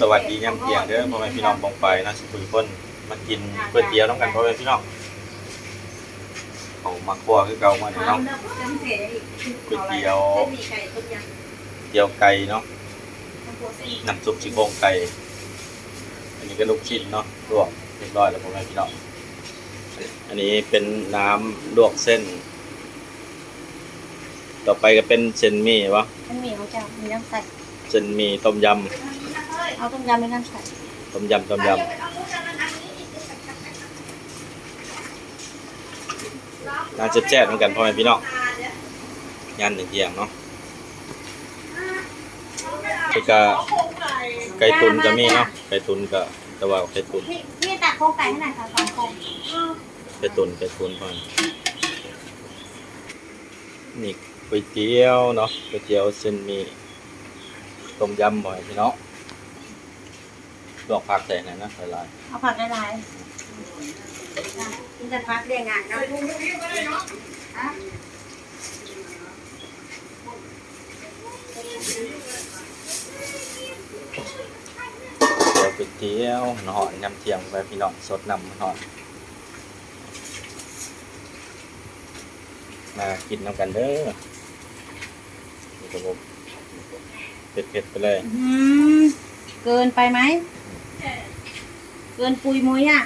สวัสดียามเที่ยงเด้อพ่อแม่พี่น้องปองไปนะสุขุมคนมากินก๋วยเตี๋ยวต้องกันพ่อแม่พี่น้องเอามาครัวคือเก่ามาเนี่ยเนาะก๋วยเตี๋ยวเตี๋ยวไก่เนาะน้ำซุปซี่โครงไก่อันนี้ก็ลูกชิ้นเนาะลวกเรียบร้อยแล้วพ่อแม่พี่น้องอันนี้เป็นน้ำลวกเส้น ต่อไปก็เป็นเส้นหมี่วะมันมีเขาจะมีน้ำใส่เส้นหมี่ต้มย เอาต้มยำไม่น้ำใส่ำต้มยำต้มยำน่าจะแจ้เหมือนกันพ่อแม่พี่น้องงานเที่ยงๆเนาะแล้วก็ไก่ตุนก็มีเนาะไก่ตุนก็แต่ว่าไก่ตุนพี่พี่ตักโครงไก่ให้หน่อยค่ะสองโครงไก่ตุนไก่ตุนพ่อนี่ก๋วยเตี๋ยวเนาะก๋วยเตี๋ยวเส้นหมี่ต้มยำบ่อยพี่น้อง ลวกผักใส่หน่อยนะใส่ลายเอาผักละลายกินแต่ผักเรียงงานเนาะเดี๋ยวก๋วยเตี๋ยวหนอนยำเที่ยงไปพี่น้องสดน้ำหนอนมากินน้ำกันเด้อนี่ครับผมเผ็ดๆไปเลย อืมเกินไปไหม เกินปุยมุยอะ